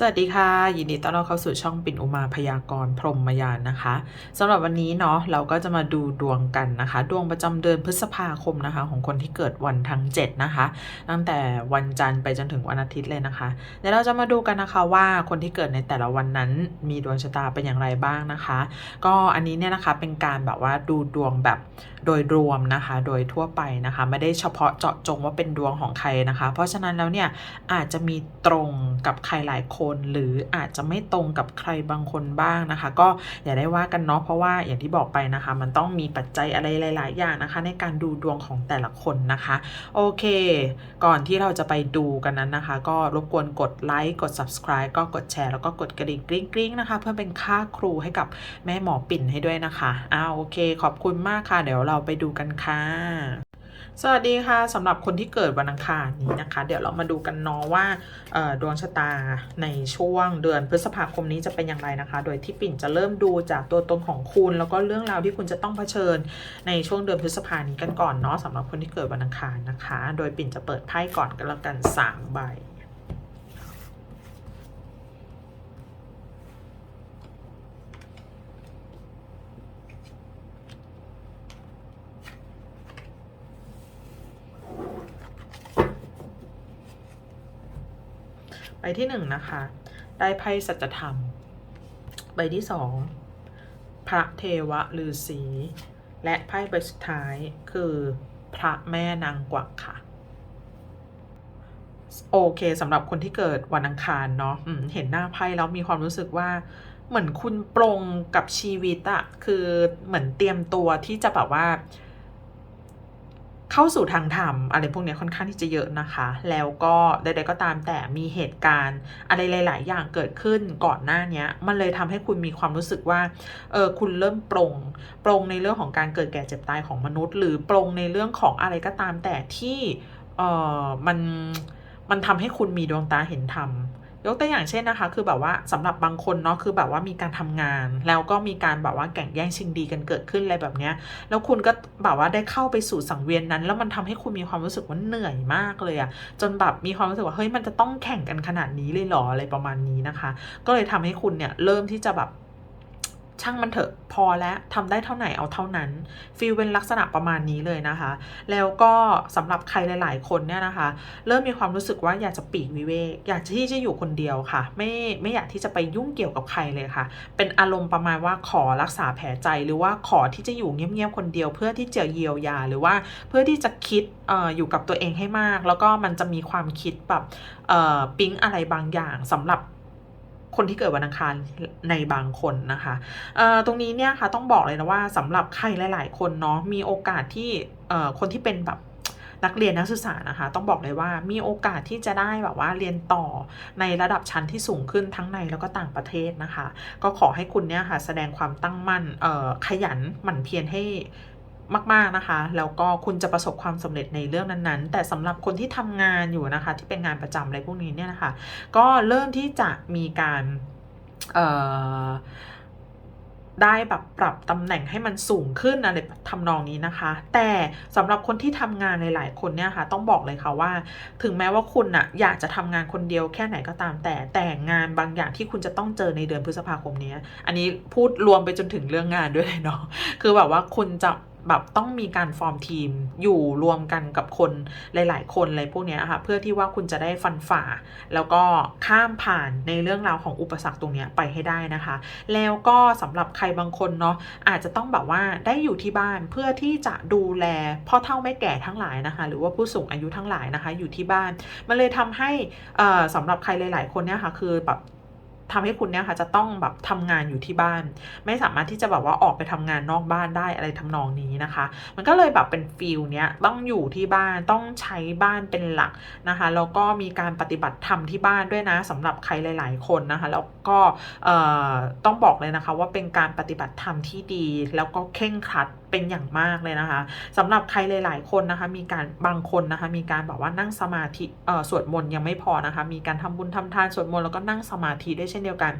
สวัสดีค่ะ ยินดีต้อนรับเข้าสู่ช่องปิ่นอุมาพยากรพรหมยานนะคะสำหรับวันนี้เนาะเราก็จะมาดูดวงกันนะคะ ดวงประจำเดือนพฤษภาคมนะคะ ของคนที่เกิดวันทั้ง 7 นะคะ ตั้งแต่วันจันทร์ไปจนถึงวันอาทิตย์เลยนะคะเดี๋ยวเราจะมาดูกันนะคะว่าคนที่เกิดในแต่ละวันนั้นมีดวงชะตาเป็นอย่างไรบ้างนะคะ ก็อันนี้เนี่ยนะคะเป็นการแบบว่าดูดวงแบบโดยรวมนะคะ โดยทั่วไปนะคะไม่ได้เฉพาะเจาะจงว่าเป็นดวงของใครนะคะ เพราะฉะนั้นแล้วเนี่ยอาจจะมีตรงกับใครหลายคนหรืออาจจะไม่ตรงกับใครบางคนบ้างนะคะ ก็อย่าได้ว่ากันเนาะเพราะว่าอย่างที่บอกไปนะคะ มันต้องมีปัจจัยอะไรหลาย ๆ อย่างนะคะ ในการดูดวงของแต่ละคนนะคะ โอเค ก่อนที่เราจะไปดูกันนั้นนะคะ ก็รบกวนกดไลค์กด subscribe ก็กดแชร์แล้วก็กดกระดิ่งกริ๊งกริ๊งนะคะ เพื่อเป็นค่าครูให้กับแม่หมอปิ่นให้ด้วยนะคะอ้าวโอเค ขอบคุณมากค่ะ เดี๋ยวเราไปดูกันค่ะ สวัสดีค่ะสำหรับคนที่เกิดวันอังคารนี้นะคะ เดี๋ยวเรามาดูกันเนาะว่าดวงชะตาในช่วงเดือนพฤษภาคมนี้จะเป็นอย่างไรนะคะ โดยที่ปิ่นจะเริ่มดูจากตัวตนของคุณ แล้วก็เรื่องราวที่คุณจะต้องเผชิญในช่วงเดือนพฤษภานี้กันก่อนเนาะสำหรับคนที่เกิดวันอังคารนะคะ โดยปิ่นจะเปิดไพ่ก่อนกันแล้วกันสามใบ ใบที่หนึ่งนะคะ ได้ไพ่สัจธรรม ใบที่สองพระเทวะฤาษีและไพ่ใบสุดท้ายคือพระแม่นางกวักค่ะ โอเคสำหรับคนที่เกิดวันอังคารเนาะเห็นหน้าไพ่แล้วมีความรู้สึกว่าเหมือนคุณปรงกับชีวิตอะคือเหมือนเตรียมตัวที่จะแบบว่า เข้าสู่ทางธรรมอะไรพวกนี้ค่อนข้างที่จะเยอะนะคะ แล้วก็ใดๆก็ตามแต่มีเหตุการณ์อะไรหลาย ๆ อย่างเกิดขึ้นก่อนหน้านี้มันเลยทำให้คุณมีความรู้สึกว่าเออคุณเริ่มปรงปรงในเรื่องของการเกิดแก่เจ็บตายของมนุษย์ หรือปรงในเรื่องของอะไรก็ตามแต่ที่เออมันมันทำให้คุณมีดวงตาเห็นธรรม ยกตัวอย่างเช่นนะคะ คือแบบว่าสำหรับบางคนเนาะคือแบบว่ามีการทำงาน แล้วก็มีการแบบว่าแข่งแย่งชิงดีกันเกิดขึ้นอะไรแบบเนี้ยแล้วคุณก็แบบว่าได้เข้าไปสู่สังเวียนนั้น แล้วมันทำให้คุณมีความรู้สึกว่าเหนื่อยมากเลยอะจนแบบมีความรู้สึกว่าเฮ้ยมันจะต้องแข่งกันขนาดนี้เลยหรออะไรประมาณนี้นะคะ ก็เลยทำให้คุณเนี่ยเริ่มที่จะแบบ ช่างมันเถอะพอแล้วทำได้เท่าไหนเอาเท่านั้นฟีลเป็นลักษณะประมาณนี้เลยนะคะ แล้วก็สำหรับใครหลาย ๆ คนเนี่ยนะคะ เริ่มมีความรู้สึกว่าอยากจะปีกวิเวกอยากที่จะอยู่คนเดียวค่ะ ไม่ไม่อยากที่จะไปยุ่งเกี่ยวกับใครเลยค่ะ เป็นอารมณ์ประมาณว่าขอรักษาแผลใจหรือว่าขอที่จะอยู่เงียบ ๆ คนเดียว เพื่อที่จะเยียวยาหรือว่าเพื่อที่จะคิดอออยู่กับตัวเองให้มาก แล้วก็มันจะมีความคิดแบบปิ๊งอะไรบางอย่างสำหรับ คนที่เกิดวันอังคารในบางคนนะคะตรงนี้เนี่ยค่ะต้องบอกเลยนะว่าสำหรับใครหลาย ๆ คนเนาะมีโอกาสที่คนที่เป็นแบบนักเรียนนักศึกษานะคะ ต้องบอกเลยว่ามีโอกาสที่จะได้แบบว่าเรียนต่อในระดับชั้นที่สูงขึ้นทั้งในแล้วก็ต่างประเทศนะคะ ก็ขอให้คุณเนี่ยค่ะแสดงความตั้งมั่นขยันหมั่นเพียรให้ มาก ๆนะคะ แล้วก็คุณจะประสบความสำเร็จในเรื่องนั้นๆ แต่สำหรับคนที่ทำงานอยู่นะคะ ที่เป็นงานประจำอะไรพวกนี้เนี่ยนะคะ ก็เริ่มที่จะมีการได้แบบปรับตำแหน่งให้มันสูงขึ้นอะไรทำนองนี้นะคะ แต่สำหรับคนที่ทำงานหลายๆ คนเนี่ยค่ะ ต้องบอกเลยค่ะว่า ถึงแม้ว่าคุณน่ะอยากจะทำงานคนเดียวแค่ไหนก็ตาม แต่แต่งานบางอย่างที่คุณจะต้องเจอในเดือนพฤษภาคมนี้ อันนี้พูดรวมไปจนถึงเรื่องงานด้วยเลยเนาะคือแบบว่าคุณจะ แบบต้องมีการฟอร์มทีมอยู่รวมกันกับคนหลาย ๆ คนอะไรพวกนี้ค่ะเพื่อที่ว่าคุณจะได้ฟันฝ่า แล้วก็ข้ามผ่านในเรื่องราวของอุปสรรคตรงนี้ไปให้ได้นะคะ แล้วก็สำหรับใครบางคนเนาะอาจจะต้องแบบว่าได้อยู่ที่บ้านเพื่อที่จะดูแลพ่อเฒ่าแม่แก่ทั้งหลายนะคะ หรือว่าผู้สูงอายุทั้งหลายนะคะ อยู่ที่บ้าน มันเลยทำให้เอ่อสำหรับใครหลาย ๆ คนเนี่ยค่ะคือแบบ ทำให้คุณเนี่ยค่ะจะต้องแบบทำงานอยู่ที่บ้าน ไม่สามารถที่จะแบบว่าออกไปทำงานนอกบ้านได้อะไรทำนองนี้นะคะ มันก็เลยแบบเป็นฟิลเนี้ยต้องอยู่ที่บ้านต้องใช้บ้านเป็นหลักนะคะแล้วก็มีการปฏิบัติธรรมที่บ้านด้วยนะสำหรับใครหลาย ๆ คนนะคะแล้วก็ต้องบอกเลยนะคะว่าเป็นการปฏิบัติธรรมที่ดี แล้วก็เคร่งครัดเป็นอย่างมากเลยนะคะสำหรับใครหลาย ๆ คนนะคะ มีการบางคนนะคะ มีการแบบว่านั่งสมาธิสวดมนต์ยังไม่พอนะคะ มีการทำบุญทำทานสวดมนต์แล้วก็นั่งสมาธิด้วยเช่นเดียวกัน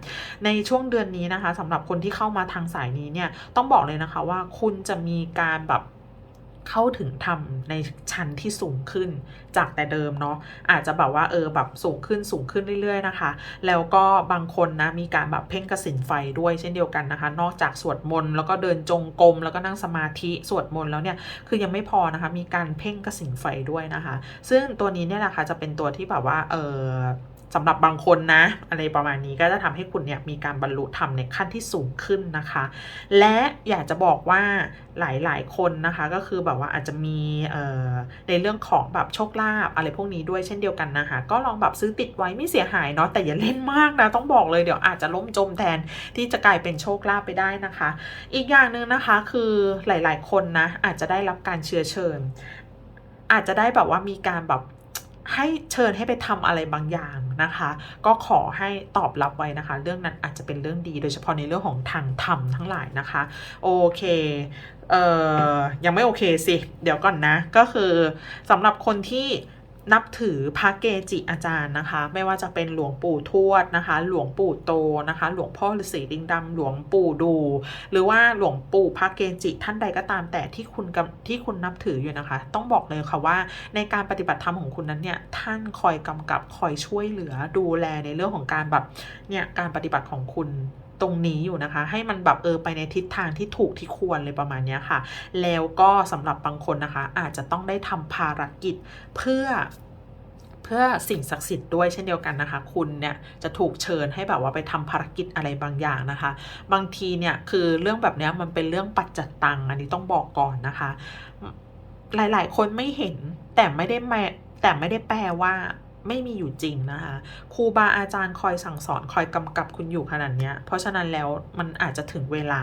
ในช่วงเดือนนี้นะคะสำหรับคนที่เข้ามาทางสายนี้เนี่ยต้องบอกเลยนะคะว่าคุณจะมีการแบบเข้าถึงทำในชั้นที่สูงขึ้นจากแต่เดิมเนาะอาจจะแบบว่าเออแบบสูงขึ้นสูงขึ้นเรื่อยๆนะคะ แล้วก็บางคนนะมีการแบบเพ่งกสินไฟด้วยเช่นเดียวกันนะคะ นอกจากสวดมนต์แล้วก็เดินจงกรมแล้วก็นั่งสมาธิสวดมนต์แล้วเนี่ยคือยังไม่พอนะคะมีการเพ่งกสินไฟด้วยนะคะ ซึ่งตัวนี้เนี่ยแหละค่ะจะเป็นตัวที่แบบว่าเออ สำหรับบางคนนะ อะไรประมาณนี้ก็จะทำให้คุณเนี่ยมีการบรรลุธรรมในขั้นที่สูงขึ้นนะคะ และอยากจะบอกว่าหลายๆ คนนะคะก็คือแบบว่าอาจจะมีในเรื่องของแบบโชคลาภอะไรพวกนี้ด้วยเช่นเดียวกันนะคะก็ลองแบบซื้อติดไว้ไม่เสียหายเนาะแต่อย่าเล่นมากนะต้องบอกเลยเดี๋ยวอาจจะล้มจมแทนที่จะกลายเป็นโชคลาภไปได้นะคะ อีกอย่างหนึ่งนะคะคือหลาย ๆ คนนะอาจจะได้รับการเชื้อเชิญ อาจจะได้แบบว่ามีการแบบ ให้เชิญให้ไปทำอะไรบางอย่างนะคะ ก็ขอให้ตอบรับไว้นะคะ เรื่องนั้นอาจจะเป็นเรื่องดี โดยเฉพาะในเรื่องของทางธรรมทั้งหลายนะคะ โอเคเอ่อยังไม่โอเคสิ เดี๋ยวก่อนนะ ก็คือสำหรับคนที่ นับถือพระเกจิอาจารย์นะคะ ไม่ว่าจะเป็นหลวงปู่ทวดนะคะ หลวงปู่โตนะคะ หลวงพ่อฤาษีดิงดำหลวงปู่ดู หรือว่าหลวงปู่พระเกจิท่านใดก็ตามแต่ที่คุณที่คุณนับถืออยู่นะคะ ต้องบอกเลยค่ะว่าในการปฏิบัติธรรมของคุณนั้นเนี่ยท่านคอยกำกับคอยช่วยเหลือดูแลในเรื่องของการแบบเนี่ยการปฏิบัติของคุณ ตรงนี้อยู่นะคะ ให้มันแบบเออไปในทิศทางที่ถูกที่ควรเลยประมาณนี้ค่ะ แล้วก็สำหรับบางคนนะคะ อาจจะต้องได้ทำภารกิจเพื่อเพื่อสิ่งศักดิ์สิทธิ์ด้วยเช่นเดียวกันนะคะ คุณเนี่ยจะถูกเชิญให้แบบว่าไปทำภารกิจอะไรบางอย่างนะคะ บางทีเนี่ยคือเรื่องแบบนี้มันเป็นเรื่องปัจจตังอันนี้ต้องบอกก่อนนะคะ หลายๆ คนไม่เห็นแต่ไม่ได้แมแต่ไม่ได้แปลว่า ไม่มีอยู่จริงนะคะครูบาอาจารย์คอยสั่งสอนคอยกำกับคุณอยู่ขนาดนี้เพราะฉะนั้นแล้วมันอาจจะถึงเวลา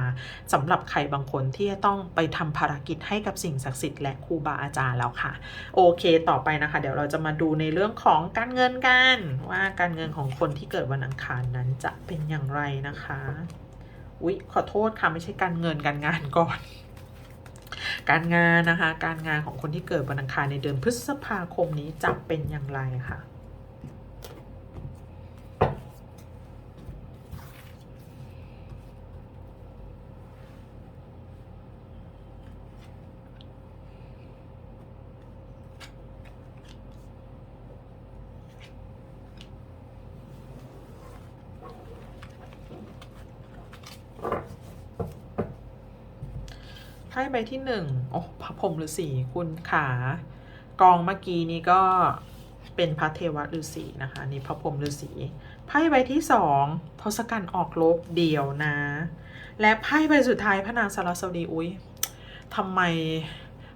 สำหรับใครบางคนที่จะต้องไปทำภารกิจให้กับสิ่งศักดิ์สิทธิ์และครูบาอาจารย์แล้วค่ะ โอเค ต่อไปนะคะ เดี๋ยวเราจะมาดูในเรื่องของการเงินกันว่าการเงินของคนที่เกิดวันอังคารนั้นจะเป็นอย่างไรนะคะอุ๊ยขอโทษค่ะไม่ใช่การเงินการงานก่อนการงานนะคะ การงานของคนที่เกิดวันอังคารในเดือนพฤษภาคมนี้จะเป็นอย่างไรค่ะ ไพ่ใบที่หนึ่งโอ้พระพรหมฤาษีคุณขากองเมื่อกี้นี้ก็เป็นพระเทวฤาษีนะคะนี่พระพรหมฤาษีไพ่ใบที่สองทศกัณฐ์ออกลบเดี่ยวนะ และไพ่ใบสุดท้ายพระนางสารสวดีอุ้ยทำไม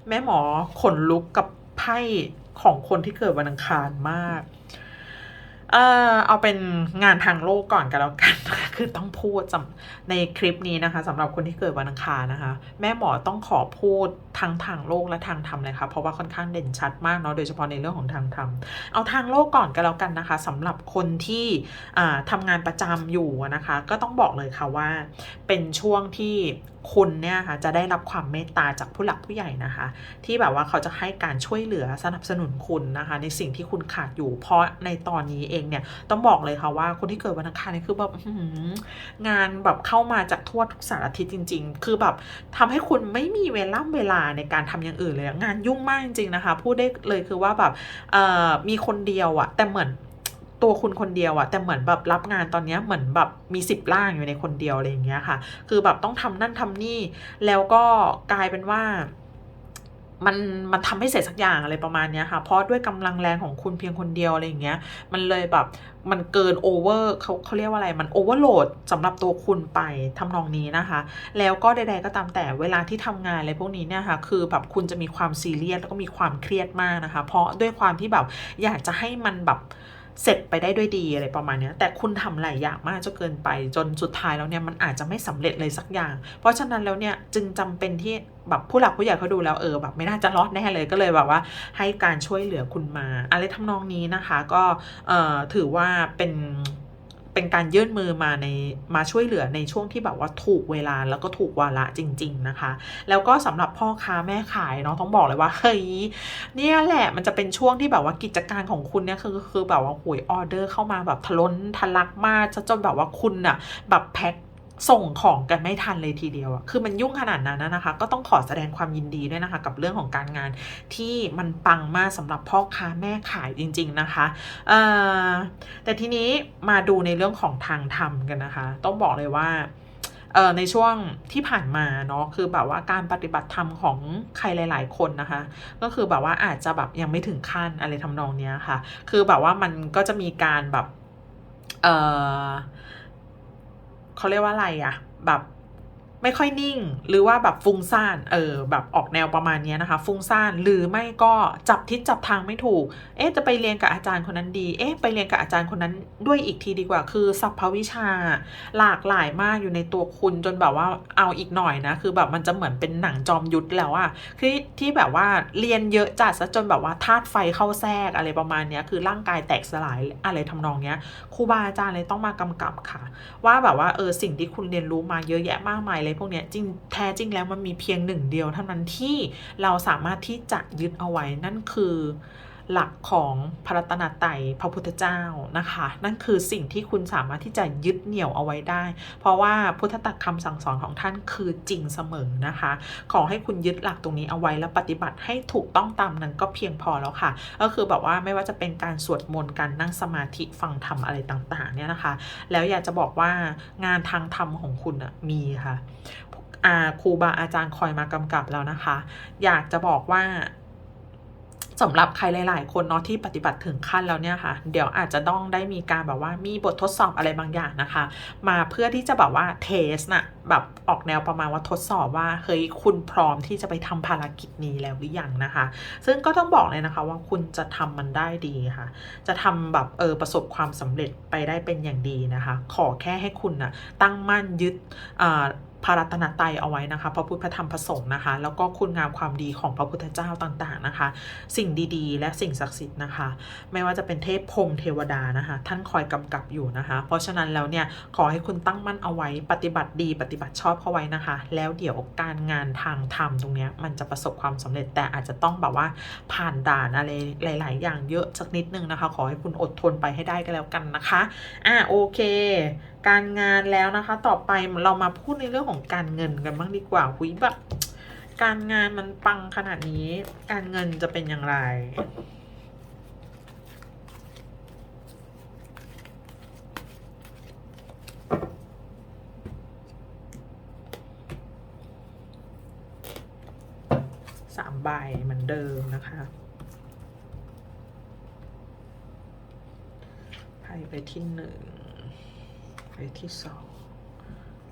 แม่หมอขนลุกกับไพ่ของคนที่เกิดวันอังคารมาก เออเอาเป็นงานทางโลกก่อนกันแล้วกัน คือต้องพูดในคลิปนี้นะคะสำหรับคนที่เกิดวันอังคารนะคะ แม่หมอต้องขอพูดทั้งทางโลกและทางธรรมเลยค่ะเพราะว่าค่อนข้างเด่นชัดมากเนาะโดยเฉพาะในเรื่องของทางธรรมเอาทางโลกก่อนกันแล้วกันนะคะสำหรับคนที่ทำงานประจำอยู่นะคะ ก็ต้องบอกเลยค่ะว่า เป็นช่วงที่คุณเนี่ยค่ะจะได้รับความเมตตาจากผู้หลักผู้ใหญ่นะคะ ที่แบบว่าเขาจะให้การช่วยเหลือสนับสนุนคุณนะคะ ในสิ่งที่คุณขาดอยู่ เพราะในตอนนี้เองเนี่ยต้องบอกเลยค่ะว่าคนที่เกิดวันอังคารนี่คือแบบงานแบบเข้ามาจากทั่วทุกสารทิศจริง ๆ คือแบบทำให้คุณไม่มีเวลาเวลาในการทำอย่างอื่นเลยงานยุ่งมากจริงๆนะคะพูดได้เลยคือว่าแบบมีคนเดียวอะแต่เหมือน ตัวคุณคนเดียวอะแต่เหมือนแบบรับงานตอนนี้เหมือนแบบมีสิบล่างอยู่ในคนเดียวอะไรอย่างเงี้ยค่ะ คือแบบต้องทำนั่นทำนี่ แล้วก็กลายเป็นว่า มันมันทำให้เสร็จสักอย่างอะไรประมาณเนี้ยค่ะ เพราะด้วยกำลังแรงของคุณเพียงคนเดียวอะไรอย่างเงี้ย มันเลยแบบมันเกินโอเวอร์เขาเขาเรียกว่าอะไร มันโอเวอร์โหลดสำหรับตัวคุณไปทำนองนี้นะคะ แล้วก็ใดๆก็ตามแต่เวลาที่ทำงานอะไรพวกนี้เนี่ยค่ะ คือแบบคุณจะมีความซีเรียสแล้วก็มีความเครียดมากนะคะ เพราะด้วยความที่แบบอยากจะให้มันแบบ เสร็จไปได้ด้วยดีอะไรประมาณนี้แต่คุณทำหลายอย่างมากจนเกินไป จนสุดท้ายแล้วเนี่ยมันอาจจะไม่สำเร็จเลยสักอย่าง เพราะฉะนั้นแล้วเนี่ยจึงจำเป็นที่แบบผู้หลักผู้ใหญ่เขาดูแล้วเออแบบไม่น่าจะรอดแน่เลยก็เลยแบบว่า ให้การช่วยเหลือคุณมา อะไรทำนองนี้นะคะ ก็เอ่อถือว่าเป็น เป็นการยื่นมือมาในมาช่วยเหลือในช่วงที่แบบว่าถูกเวลาแล้วก็ถูกวาระจริง ๆนะคะ แล้วก็สำหรับพ่อค้าแม่ขายเนาะต้องบอกเลยว่าเฮ้ยเนี่ยแหละมันจะเป็นช่วงที่แบบว่ากิจการของคุณเนี่ยคือคือแบบว่าหวยออเดอร์เข้ามาแบบทะล้นทะลักมากจนแบบว่าคุณอะแบบแพ็ค ส่งของกันไม่ทันเลยทีเดียวอะคือมันยุ่งขนาดนั้นนะคะ ก็ต้องขอแสดงความยินดีด้วยนะคะ กับเรื่องของการงานที่มันปังมากสำหรับพ่อค้าแม่ขายจริง ๆนะคะแต่ทีนี้มาดูในเรื่องของทางธรรมกันนะคะ ต้องบอกเลยว่าเอ่อในช่วงที่ผ่านมาเนาะคือแบบว่าการปฏิบัติธรรมของใครหลาย ๆ คนนะคะ ก็คือแบบว่าอาจจะแบบยังไม่ถึงขั้นอะไรทำนองเนี้ยค่ะ คือแบบว่ามันก็จะมีการแบบเออ เขาเรียกว่าอะไรอะแบบ ไม่ค่อยนิ่ง หรือว่าแบบฟุ้งซ่านเออแบบออกแนวประมาณนี้นะคะ ฟุ้งซ่านหรือไม่ก็จับทิศจับทางไม่ถูก เอ๊ะจะไปเรียนกับอาจารย์คนนั้นดี เอ๊ะไปเรียนกับอาจารย์คนนั้นด้วยอีกทีดีกว่า คือสัพพวิชา หลากหลายมากอยู่ในตัวคุณจนแบบว่าเอาอีกหน่อยนะ คือแบบมันจะเหมือนเป็นหนังจอมยุทธแล้วอะคือที่แบบว่าเรียนเยอะจัดซะจนแบบว่าธาตุไฟเข้าแทรกอะไรประมาณนี้คือร่างกายแตกสลายอะไรทำนองเนี้ยครูบาอาจารย์เลยต้องมากำกับค่ะ ว่าแบบว่าเออสิ่งที่คุณเรียนรู้มาเยอะแยะมากมายเลยพวกนี้จริงแท้จริงแล้วมันมีเพียงหนึ่งเดียวเท่านั้นที่เราสามารถที่จะยึดเอาไว้นั่นคือ หลักของพระรัตนตรัยพระพุทธเจ้านะคะ นั่นคือสิ่งที่คุณสามารถที่จะยึดเหนี่ยวเอาไว้ได้ เพราะว่าพุทธตักคำสั่งสอนของท่านคือจริงเสมอนะคะ ขอให้คุณยึดหลักตรงนี้เอาไว้แล้วปฏิบัติให้ถูกต้องตามนั้นก็เพียงพอแล้วค่ะ ก็คือแบบว่าไม่ว่าจะเป็นการสวดมนต์การนั่งสมาธิฟังธรรมอะไรต่างๆเนี่ยนะคะ แล้วอยากจะบอกว่างานทางธรรมของคุณอะมีค่ะอาครูบาอาจารย์คอยมากำกับแล้วนะคะ อยากจะบอกว่า สำหรับใครหลาย ๆ คนเนาะที่ปฏิบัติถึงขั้นแล้วเนี่ยค่ะ เดี๋ยวอาจจะต้องได้มีการแบบว่ามีบททดสอบอะไรบางอย่างนะคะ มาเพื่อที่จะแบบว่าเทสน่ะแบบออกแนวประมาณว่าทดสอบว่าเฮ้ยคุณพร้อมที่จะไปทำภารกิจนี้แล้วหรือยังนะคะ ซึ่งก็ต้องบอกเลยนะคะว่าคุณจะทำมันได้ดีค่ะ จะทำแบบเออประสบความสำเร็จไปได้เป็นอย่างดีนะคะ ขอแค่ให้คุณน่ะตั้งมั่นยึดอ่า พระรัตนตรัยเอาไว้นะคะพระพุทธพระธรรมพระสงฆ์นะคะ แล้วก็คุณงามความดีของพระพุทธเจ้าต่างๆนะคะ สิ่งดีๆ และสิ่งศักดิ์สิทธิ์นะคะ ไม่ว่าจะเป็นเทพพรมเทวดานะคะ ท่านคอยกำกับอยู่นะคะ เพราะฉะนั้นแล้วเนี่ยขอให้คุณตั้งมั่นเอาไว้ปฏิบัติดีปฏิบัติชอบเข้าไว้นะคะ แล้วเดี๋ยวการงานทางธรรมตรงเนี้ยมันจะประสบความสำเร็จแต่อาจจะต้องแบบว่าผ่านด่านอะไรหลาย ๆ อย่างเยอะสักนิดนึงนะคะ ขอให้คุณอดทนไปให้ได้ก็แล้วกันนะคะอะโอเคการงานแล้วนะคะ ต่อไปเรามาพูดในเรื่องของการเงินกันบ้างดีกว่าหุยแบบการงานมันปังขนาดนี้ การเงินจะเป็นอย่างไรสามใบเหมือนเดิมนะคะไพ่ไปที่หนึ่ง ไปที่สอง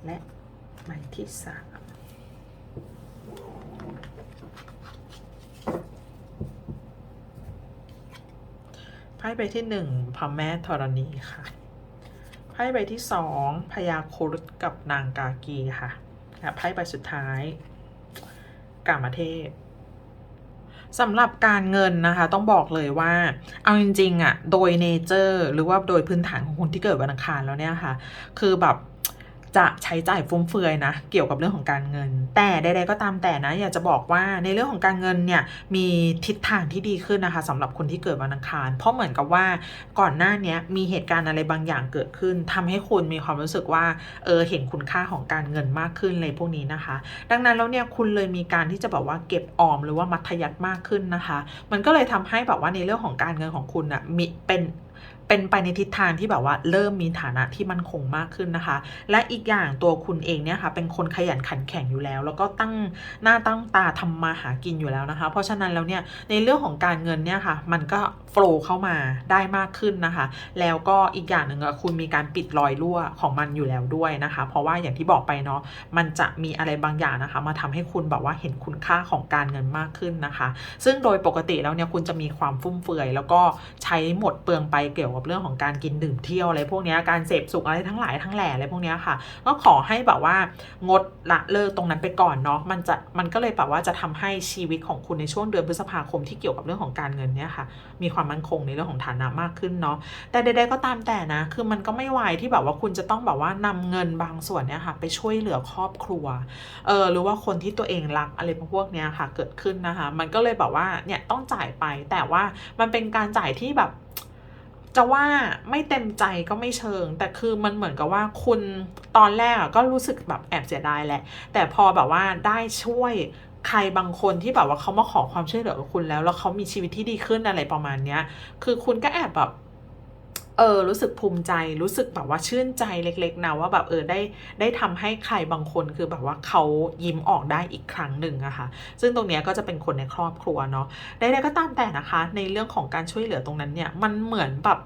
และใบที่สามไพ่ใบที่หนึ่งพระแม่ธรณีค่ะไพ่ใบที่สองพญาครุฑกับนางกากีค่ะและไพ่ใบสุดท้ายกามเทพ สำหรับการเงินนะคะ ต้องบอกเลยว่า เอาจริงๆอะโดยเนเจอร์หรือว่าโดยพื้นฐานของคนที่เกิดวันอังคารแล้วเนี่ยค่ะ คือแบบ จะใช้จ่ายฟุ่มเฟือยนะ เกี่ยวกับเรื่องของการเงิน แต่ใดๆก็ตามแต่นะ อยากจะบอกว่าในเรื่องของการเงินเนี่ยมีทิศทางที่ดีขึ้นนะคะสำหรับคนที่เกิดวันอังคาร เพราะเหมือนกับว่าก่อนหน้านี้มีเหตุการณ์อะไรบางอย่างเกิดขึ้นทำให้คุณมีความรู้สึกว่าเออเห็นคุณค่าของการเงินมากขึ้นเลยพวกนี้นะคะ ดังนั้นแล้วเนี่ยคุณเลยมีการที่จะแบบว่าเก็บออมหรือว่ามัธยัติมากขึ้นนะคะ มันก็เลยทำให้แบบว่าในเรื่องของการเงินของคุณอะมีเป็น เป็นไปในทิศทางที่แบบว่าเริ่มมีฐานะที่มั่นคงมากขึ้นนะคะ และอีกอย่างตัวคุณเองเนี่ยค่ะ เป็นคนขยันขันแข็งอยู่แล้ว แล้วก็ตั้งหน้าตั้งตาทำมาหากินอยู่แล้วนะคะ เพราะฉะนั้นแล้วเนี่ยในเรื่องของการเงินเนี่ยค่ะ มันก็โฟล์เข้ามาได้มากขึ้นนะคะ แล้วก็อีกอย่างหนึ่งคุณมีการปิดรอยรั่วของมันอยู่แล้วด้วยนะคะ เพราะว่าอย่างที่บอกไปเนาะมันจะมีอะไรบางอย่างนะคะ มาทำให้คุณแบบว่าเห็นคุณค่าของการเงินมากขึ้นนะคะ ซึ่งโดยปกติแล้วเนี่ยคุณจะมีความฟุ่มเฟือย แล้วก็ใช้หมดเปลืองไปเกี่ยวกับเรื่องของการกินดื่มเที่ยวอะไรพวกนี้การเสพสุขอะไรทั้งหลายทั้งแหล่อะไรพวกนี้ค่ะ ก็ขอให้แบบว่างดละเลิกตรงนั้นไปก่อนเนาะมันจะมันก็เลยแบบว่าจะทำให้ชีวิตของคุณในช่วงเดือนพฤษภาคมที่เกี่ยวกับเรื่องของการเงินเนี่ยค่ะ มีความมั่นคงในเรื่องของฐานะมากขึ้นเนาะแต่ใดๆก็ตามแต่นะ คือมันก็ไม่ไหวที่แบบว่าคุณจะต้องแบบว่านำเงินบางส่วนเนี่ยค่ะ ไปช่วยเหลือครอบครัวเออหรือว่าคนที่ตัวเองรักอะไรพวกเนี้ยค่ะ เกิดขึ้นนะคะ มันก็เลยแบบว่าเนี่ยต้องจ่ายไปแต่ว่ามันเป็นการจ่ายที่แบบ จะว่าไม่เต็มใจก็ไม่เชิง แต่คือมันเหมือนกับว่าคุณตอนแรกก็รู้สึกแบบแอบเสียดายแหละ แต่พอแบบว่าได้ช่วยใครบางคนที่แบบว่าเขามาขอความช่วยเหลือกับคุณแล้ว แล้วเขามีชีวิตที่ดีขึ้นอะไรประมาณเนี้ย คือคุณก็แอบแบบ เออรู้สึกภูมิใจรู้สึกแบบว่าชื่นใจเล็กๆนะว่าแบบเออได้ได้ทำให้ใครบางคนคือแบบว่าเขายิ้มออกได้อีกครั้งหนึ่งอะค่ะซึ่งตรงเนี้ยก็จะเป็นคนในครอบครัวเนาะใดๆก็ตามแต่นะคะ ในเรื่องของการช่วยเหลือตรงนั้นเนี่ยมันเหมือนแบบ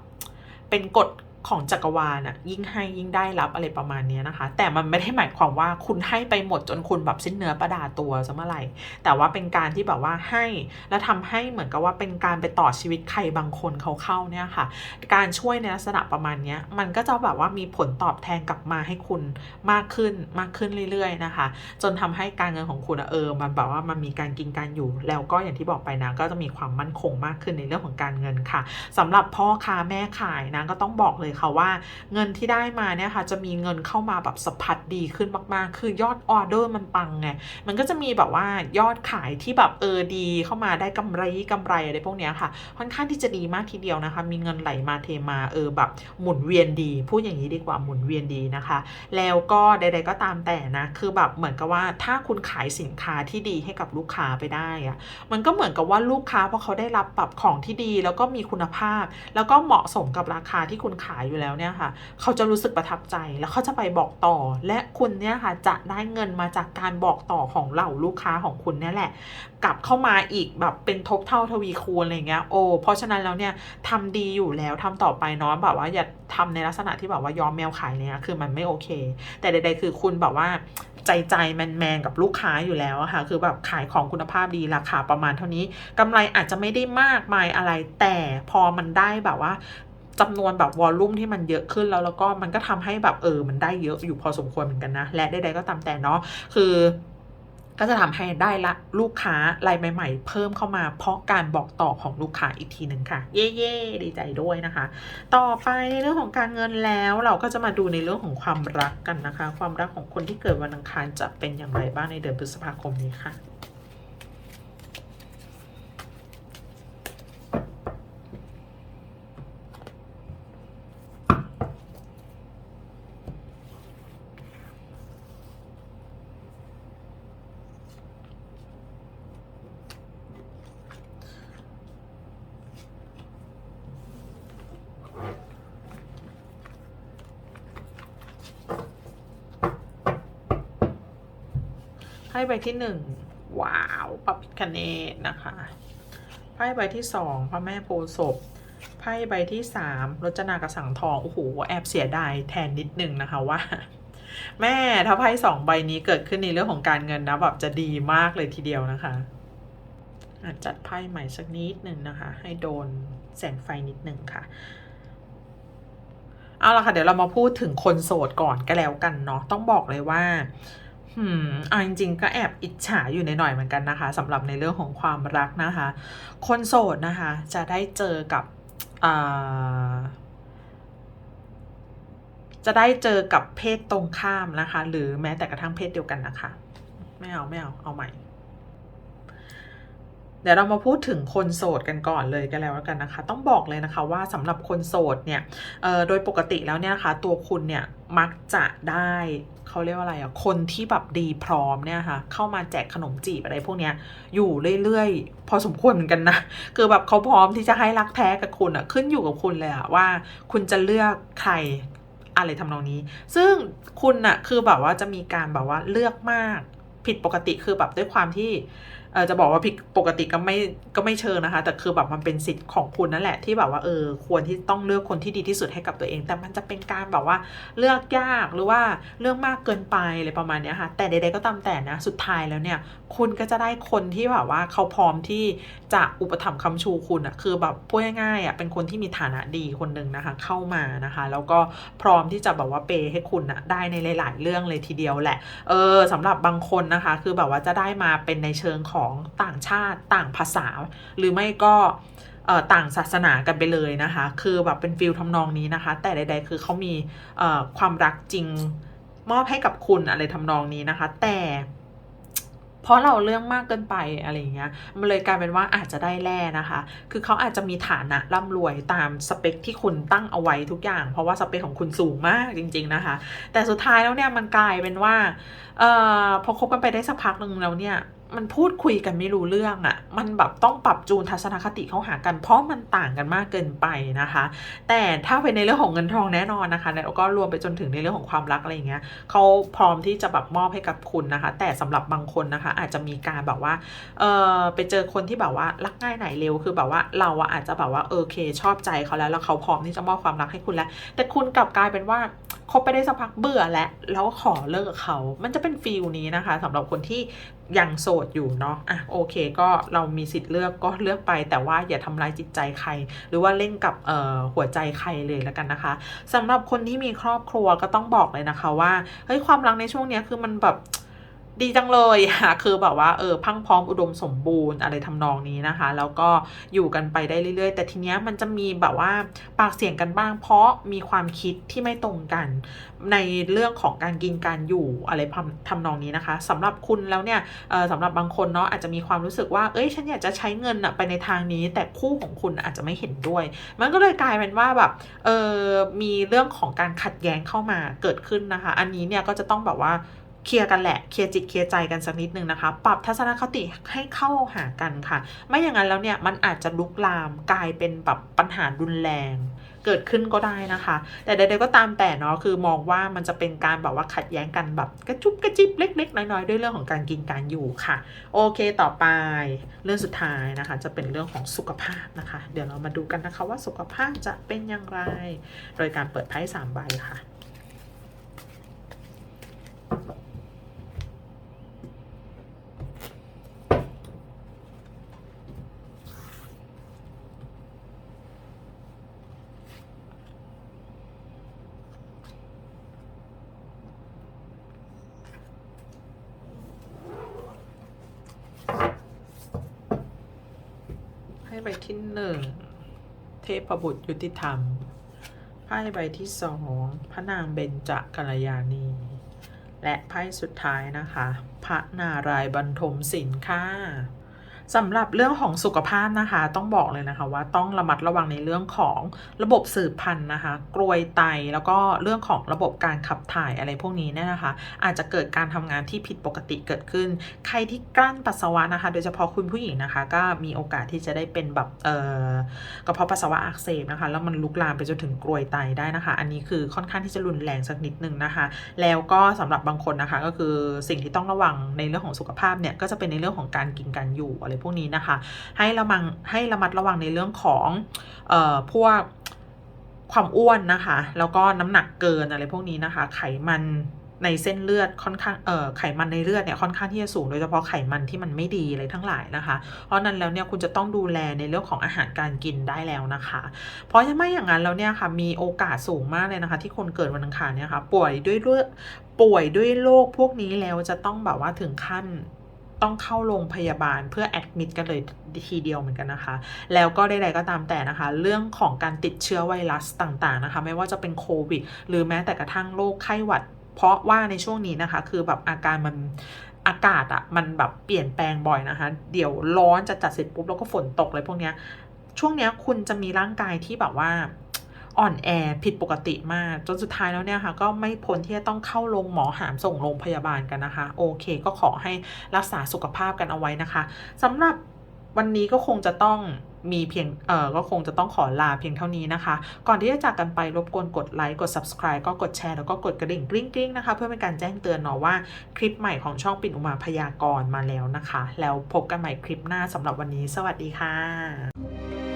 เป็นกฎ ของจักรวาลอะยิ่งให้ยิ่งได้รับอะไรประมาณนี้นะคะ แต่มันไม่ได้หมายความว่าคุณให้ไปหมดจนคุณแบบสิ้นเนื้อประดาตัวซะเมื่อไหร่ แต่ว่าเป็นการที่แบบว่าให้แล้วทำให้เหมือนกับว่าเป็นการไปต่อชีวิตใครบางคนเขาเข้าเนี่ยค่ะ การช่วยในลักษณะประมาณนี้มันก็จะแบบว่ามีผลตอบแทนกลับมาให้คุณมากขึ้นมากขึ้นเรื่อยๆนะคะ จนทำให้การเงินของคุณเออมันแบบว่ามันมีการกินการอยู่ แล้วก็อย่างที่บอกไปนะก็จะมีความมั่นคงมากขึ้นในเรื่องของการเงินค่ะสำหรับพ่อค้าแม่ขายนะก็ต้องบอกเลยค่ะว่าเงินที่ได้มาเนี่ยค่ะจะมีเงินเข้ามาแบบสะพัดดีขึ้นมากๆ คือยอดออเดอร์มันปังไงมันก็จะมีแบบว่ายอดขายที่แบบเออดีเข้ามาได้กำไรกำไรอะไรพวกเนี้ยค่ะ ค่อนข้างที่จะดีมากทีเดียวนะคะ มีเงินไหลมาเทมาเออแบบหมุนเวียนดีพูดอย่างนี้ดีกว่าหมุนเวียนดีนะคะ แล้วก็ใด ๆ ก็ตามแต่นะคือแบบเหมือนกับว่าถ้าคุณขายสินค้าที่ดีให้กับลูกค้าไปได้อะมันก็เหมือนกับว่าลูกค้าพอเขาได้รับแบบของที่ดีแล้วก็มีคุณภาพ แล้วก็เหมาะสมกับราคาที่คุณขายอยู่แล้วเนี่ยค่ะ เขาจะรู้สึกประทับใจแล้วเขาจะไปบอกต่อ และคุณเนี่ยค่ะจะได้เงินมาจากการบอกต่อของเหล่าลูกค้าของคุณเนี่ยแหละ กลับเข้ามาอีกแบบเป็นทบเท่าทวีคูณอะไรเงี้ยโอ้เพราะฉะนั้นแล้วเนี่ยทำดีอยู่แล้วทำต่อไปเนาะแบบว่าอย่าทำในลักษณะที่แบบว่ายอมแมวขายเนี่ยคือมันไม่โอเค แต่ใดๆคือคุณแบบว่าใจใจแมนแมนๆกับลูกค้าอยู่แล้วค่ะ คือแบบขายของคุณภาพดีราคาประมาณเท่านี้กำไรอาจจะไม่ได้มากมายอะไรแต่พอมันได้แบบว่า จำนวนแบบวอลลุ่มที่มันเยอะขึ้นแล้วแล้วก็มันก็ทำให้แบบเออ มันได้เยอะอยู่พอสมควรเหมือนกันนะ และใดๆก็ตามแต่เนาะคือก็จะทำให้ได้ละลูกค้ารายใหม่ ๆ เพิ่มเข้ามาเพราะการบอกต่อของลูกค้าอีกทีหนึ่งค่ะ เย่ๆดีใจด้วยนะคะ ต่อไปในเรื่องของการเงินแล้วเราก็จะมาดูในเรื่องของความรักกันนะคะ ความรักของคนที่เกิดวันอังคารจะเป็นอย่างไรบ้างในเดือนพฤษภาคมนี้ค่ะ ไพ่ใบที่หนึ่งว้าวพระพิคเนตนะคะไพ่ใบที่สองพระแม่โพธิ์ศพไพ่ใบที่สามรจนากระสังทองโอ้โหแอบเสียดายแทนนิดนึงนะคะว่า แม่ถ้าไพ่สองใบนี้เกิดขึ้นในเรื่องของการเงินนะแบบจะดีมากเลยทีเดียวนะคะอะจัดไพ่ใหม่สักนิดหนึ่งนะคะ ให้โดนแสงไฟนิดหนึ่งค่ะเอาละค่ะเดี๋ยวเรามาพูดถึงคนโสดก่อนก็แล้วกันเนาะต้องบอกเลยว่า หืมเอาจริง ๆ ก็แอบอิจฉาอยู่ในหน่อยเหมือนกันนะคะสำหรับในเรื่องของความรักนะคะ คนโสดนะคะ จะได้เจอกับจะได้เจอกับเพศตรงข้ามนะคะ หรือแม้แต่กระทั่งเพศเดียวกันนะคะ ไม่เอา ไม่เอา เอาใหม่ เดี๋ยวเรามาพูดถึงคนโสดกันก่อนเลยกันแล้วกันนะคะ ต้องบอกเลยนะคะว่าสำหรับคนโสดเนี่ยโดยปกติแล้วเนี่ยนะคะตัวคุณเนี่ยมักจะได้เขาเรียกว่าอะไรอะคนที่แบบดีพร้อมเนี่ยค่ะเข้ามาแจกขนมจีบอะไรพวกเนี้ยอยู่เรื่อยๆ พอสมควรเหมือนกันนะ คือแบบเขาพร้อมที่จะให้รักแท้กับคุณอะขึ้นอยู่กับคุณเลยอะว่าคุณจะเลือกใครอะไรทำนองนี้ ซึ่งคุณอะคือแบบว่าจะมีการแบบว่าเลือกมากผิดปกติคือแบบด้วยความที่ จะบอกว่าผิดปกติก็ไม่ก็ไม่เชิงนะคะ แต่คือแบบมันเป็นสิทธิ์ของคุณนั่นแหละที่แบบว่าเออควรที่ต้องเลือกคนที่ดีที่สุดให้กับตัวเอง แต่มันจะเป็นการแบบว่าเลือกยากหรือว่าเลือกมากเกินไปอะไรประมาณนี้ค่ะ แต่ใดๆก็ตามแต่นะสุดท้ายแล้วเนี่ย คุณก็จะได้คนที่แบบว่าเขาพร้อมที่จะอุปถัมภ์คำชูคุณอะคือแบบพูดง่ายๆอะเป็นคนที่มีฐานะดีคนหนึ่งนะคะ เข้ามานะคะ แล้วก็พร้อมที่จะแบบว่าเปย์ให้คุณอะได้ในหลาย ๆ เรื่องเลยทีเดียวแหละเออสำหรับบางคนนะคะ คือแบบว่าจะได้มาเป็นในเชิงของต่างชาติต่างภาษา หรือไม่ก็ต่างศาสนากันไปเลยนะคะ คือแบบเป็นฟิลทำนองนี้นะคะ แต่ใด ๆ คือเขามีความรักจริงมอบให้กับคุณอะไรทำนองนี้นะคะ แต่เพราะเราเรื่องมากเกินไปอะไรอย่างเงี้ย มันเลยกลายเป็นว่าอาจจะได้แล่นะคะ คือเขาอาจจะมีฐานะร่ำรวยตามสเปคที่คุณตั้งเอาไว้ทุกอย่าง เพราะว่าสเปคของคุณสูงมากจริง ๆนะคะ แต่สุดท้ายแล้วเนี่ยมันกลายเป็นว่า เอ่อพอคบกันไปได้สักพักหนึ่งแล้วเนี่ย มันพูดคุยกันไม่รู้เรื่องอะ่ะ มันแบบต้องปรับจูนทัศนคติเข้าหากัน เพราะมันต่างกันมากเกินไปนะคะ แต่ถ้าเป็นในเรื่องของเงินทองแน่นอนนะคะ แล้วก็รวมไปจนถึงในเรื่องของความรักอะไรอย่างเงี้ยเขาพร้อมที่จะแบบมอบให้กับคุณนะคะ แต่สำหรับบางคนนะคะ อาจจะมีการแบบว่าเออไปเจอคนที่แบบว่ารักง่ายไหนเร็วคือแบบว่าเราอะอาจจะแบบว่าโอเคชอบใจเขาแล้วแล้วเขาพร้อมที่จะมอบความรักให้คุณแล้ว แต่คุณกลับกลายเป็นว่า คบไปได้สักพักเบื่อแล้วแล้วขอเลิกกับเขา มันจะเป็นฟีลนี้นะคะสำหรับคนที่ยังโสดอยู่เนาะอะโอเค ก็เรามีสิทธิ์เลือกก็เลือกไปแต่ว่าอย่าทำร้ายจิตใจใคร หรือว่าเล่นกับเอ่อหัวใจใครเลยแล้วกันนะคะสำหรับคนที่มีครอบครัวก็ต้องบอกเลยนะคะว่าเฮ้ยความรักในช่วงเนี้ยคือมันแบบ ดีจังเลยค่ะคือแบบว่าเออพังพร้อมอุดมสมบูรณ์อะไรทำนองนี้นะคะ แล้วก็อยู่กันไปได้เรื่อยๆ แต่ทีเนี้ยมันจะมีแบบว่าปากเสียงกันบ้าง เพราะมีความคิดที่ไม่ตรงกัน ในเรื่องของการกินการอยู่อะไรทำนองนี้นะคะสำหรับคุณแล้วเนี่ยสำหรับบางคนเนาะอาจจะมีความรู้สึกว่าเอ้ยฉันอยากจะใช้เงินอะไปในทางนี้ แต่คู่ของคุณอาจจะไม่เห็นด้วย มันก็เลยกลายเป็นว่าแบบเออมีเรื่องของการขัดแย้งเข้ามาเกิดขึ้นนะคะ อันนี้เนี่ยก็จะต้องแบบว่า เคลียร์กันแหละ เคลียร์จิตเคลียร์ใจกันสักนิดนึงนะคะ ปรับทัศนคติให้เข้าหากันค่ะ ไม่อย่างนั้นแล้วเนี่ยมันอาจจะลุกลามกลายเป็นแบบปัญหารุนแรงเกิดขึ้นก็ได้นะคะ แต่ใดๆก็ตามแต่เนาะคือมองว่ามันจะเป็นการแบบว่าขัดแย้งกันแบบกระจุบกระจิบเล็กๆ น้อยๆ ด้วยเรื่องของการกินการอยู่ค่ะ โอเคต่อไปเรื่องสุดท้ายนะคะ จะเป็นเรื่องของสุขภาพนะคะ เดี๋ยวเรามาดูกันนะคะว่าสุขภาพจะเป็นอย่างไร โดยการเปิดไพ่สามใบค่ะ ให้ใบที่หนึ่งเทพบุตรยุติธรรมไพ่ใบที่สองพระนางเบญจกัลยาณี และไพ่สุดท้ายนะคะ พระนารายณ์บรรทมศิลป์ค่ะ สำหรับเรื่องของสุขภาพนะคะ ต้องบอกเลยนะคะว่าต้องระมัดระวังในเรื่องของระบบสืบพันธุ์นะคะ กรวยไตแล้วก็เรื่องของระบบการขับถ่ายอะไรพวกนี้เนี่ยนะคะ อาจจะเกิดการทำงานที่ผิดปกติเกิดขึ้น ใครที่กลั้นปัสสาวะนะคะ โดยเฉพาะคุณผู้หญิงนะคะ ก็มีโอกาสที่จะได้เป็นแบบเอ่อกระเพาะปัสสาวะอักเสบนะคะ แล้วมันลุกลามไปจนถึงกรวยไตได้นะคะ อันนี้คือค่อนข้างที่จะรุนแรงสักนิดนึงนะคะ แล้วก็สำหรับบางคนนะคะก็คือสิ่งที่ต้องระวังในเรื่องของสุขภาพเนี่ยก็จะเป็นในเรื่องของการกินการอยู่อะไรพวกนี้นะคะ ให้ระมังให้ระมัดระวังในเรื่องของเอ่อพวกความอ้วนนะคะ แล้วก็น้ำหนักเกินอะไรพวกนี้นะคะ ไขมันในเส้นเลือดค่อนข้างเอ่อไขมันในเลือดเนี่ยค่อนข้างที่จะสูงโดยเฉพาะไขมันที่มันไม่ดีอะไรทั้งหลายนะคะ เพราะนั้นแล้วเนี่ยคุณจะต้องดูแลในเรื่องของอาหารการกินได้แล้วนะคะ เพราะถ้าไม่อย่างนั้นแล้วเนี่ยค่ะมีโอกาสสูงมากเลยนะคะ ที่คนเกิดวันอังคารเนี่ยค่ะป่วยด้วยเลือดป่วยด้วยโรคพวกนี้แล้วจะต้องแบบว่าถึงขั้น ต้องเข้าโรงพยาบาลเพื่อแอดมิดกันเลยทีเดียวเหมือนกันนะคะ แล้วก็ใดๆก็ตามแต่นะคะ เรื่องของการติดเชื้อไวรัสต่างๆนะคะ ไม่ว่าจะเป็นโควิด หรือแม้แต่กระทั่งโรคไข้หวัด เพราะว่าในช่วงนี้นะคะ คือแบบอาการมันอากาศอะมันแบบเปลี่ยนแปลงบ่อยนะคะ เดี๋ยวร้อนจะจัดเสร็จปุ๊บแล้วก็ฝนตกเลยพวกเนี้ยช่วงเนี้ยคุณจะมีร่างกายที่แบบว่า อ่อนแอผิดปกติมาก จนสุดท้ายแล้วเนี่ยค่ะก็ไม่พ้นที่จะต้องเข้าโรงหมอหามส่งโรงพยาบาลกันนะคะ โอเค ก็ขอให้รักษาสุขภาพกันเอาไว้นะคะสำหรับวันนี้ก็คงจะต้องมีเพียง เอ่อ ก็คงจะต้องขอลาเพียงเท่านี้นะคะ ก่อนที่จะจากกันไปรบกวนกดไลค์ กด subscribe ก็กดแชร์ แล้วก็กดกระดิ่งกริ๊งกริ๊งนะคะ เพื่อเป็นการแจ้งเตือนเนาะว่าคลิปใหม่ของช่องปิ่นอุมาพยากรณ์มาแล้วนะคะ แล้วพบกันใหม่คลิปหน้าสำหรับวันนี้ สวัสดีค่ะ